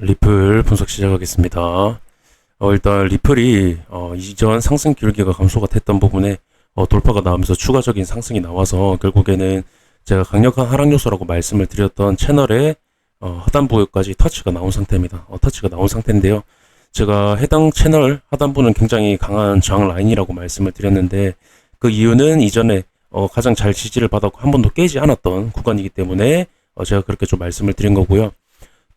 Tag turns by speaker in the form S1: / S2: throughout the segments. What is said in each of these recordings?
S1: 리플 분석 시작하겠습니다. 어, 일단 리플이 어, 이전 상승 기울기가 감소가 됐던 부분에 어, 돌파가 나오면서 추가적인 상승이 나와서 결국에는 제가 강력한 하락 요소라고 말씀을 드렸던 채널의 어, 하단부까지 터치가 나온 상태입니다. 어, 터치가 나온 상태인데요. 제가 해당 채널 하단부는 굉장히 강한 저항 라인이라고 말씀을 드렸는데 그 이유는 이전에 어, 가장 잘 지지를 받았고 한 번도 깨지 않았던 구간이기 때문에 어, 제가 그렇게 좀 말씀을 드린 거고요.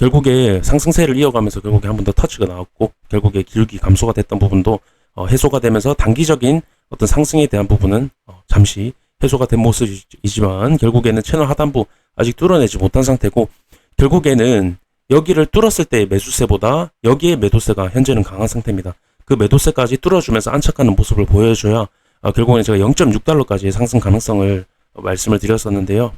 S1: 결국에 상승세를 이어가면서 결국에 한 번 더 터치가 나왔고 결국에 기울기 감소가 됐던 부분도 어, 해소가 되면서 단기적인 어떤 상승에 대한 부분은 어, 잠시 해소가 된 모습이지만 결국에는 채널 하단부 아직 뚫어내지 못한 상태고 결국에는 여기를 뚫었을 때의 매수세보다 여기에 매도세가 현재는 강한 상태입니다. 그 매도세까지 뚫어주면서 안착하는 모습을 보여줘야 어, 결국에는 제가 0.6달러까지의 상승 가능성을 어, 말씀을 드렸었는데요.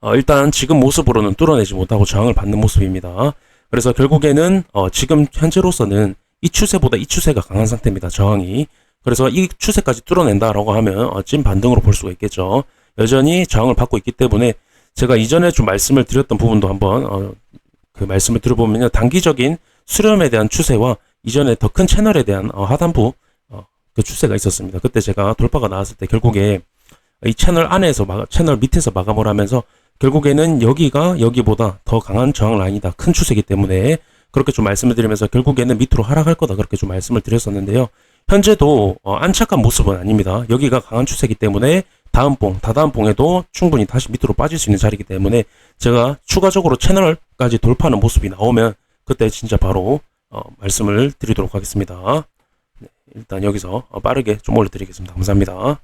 S1: 어, 일단 지금 모습으로는 뚫어내지 못하고 저항을 받는 모습입니다. 그래서 결국에는 어, 지금 현재로서는 이 추세보다 이 추세가 강한 상태입니다. 저항이. 그래서 이 추세까지 뚫어낸다라고 하면 어, 찐 반등으로 볼 수가 있겠죠. 여전히 저항을 받고 있기 때문에 제가 이전에 좀 말씀을 드렸던 부분도 한번 어, 그 말씀을 들어보면요. 단기적인 수렴에 대한 추세와 이전에 더 큰 채널에 대한 어, 하단부 어, 그 추세가 있었습니다. 그때 제가 돌파가 나왔을 때 결국에 이 채널 안에서 막, 채널 밑에서 마감을 하면서 결국에는 여기가 여기보다 더 강한 저항 라인이다. 큰 추세이기 때문에 그렇게 좀 말씀을 드리면서 결국에는 밑으로 하락할 거다. 그렇게 좀 말씀을 드렸었는데요. 현재도 어, 안착한 모습은 아닙니다. 여기가 강한 추세이기 때문에 다음 봉, 다다음 봉에도 충분히 다시 밑으로 빠질 수 있는 자리이기 때문에 제가 추가적으로 채널까지 돌파하는 모습이 나오면 그때 진짜 바로 어, 말씀을 드리도록 하겠습니다. 네, 일단 여기서 어, 빠르게 좀 올려드리겠습니다. 감사합니다.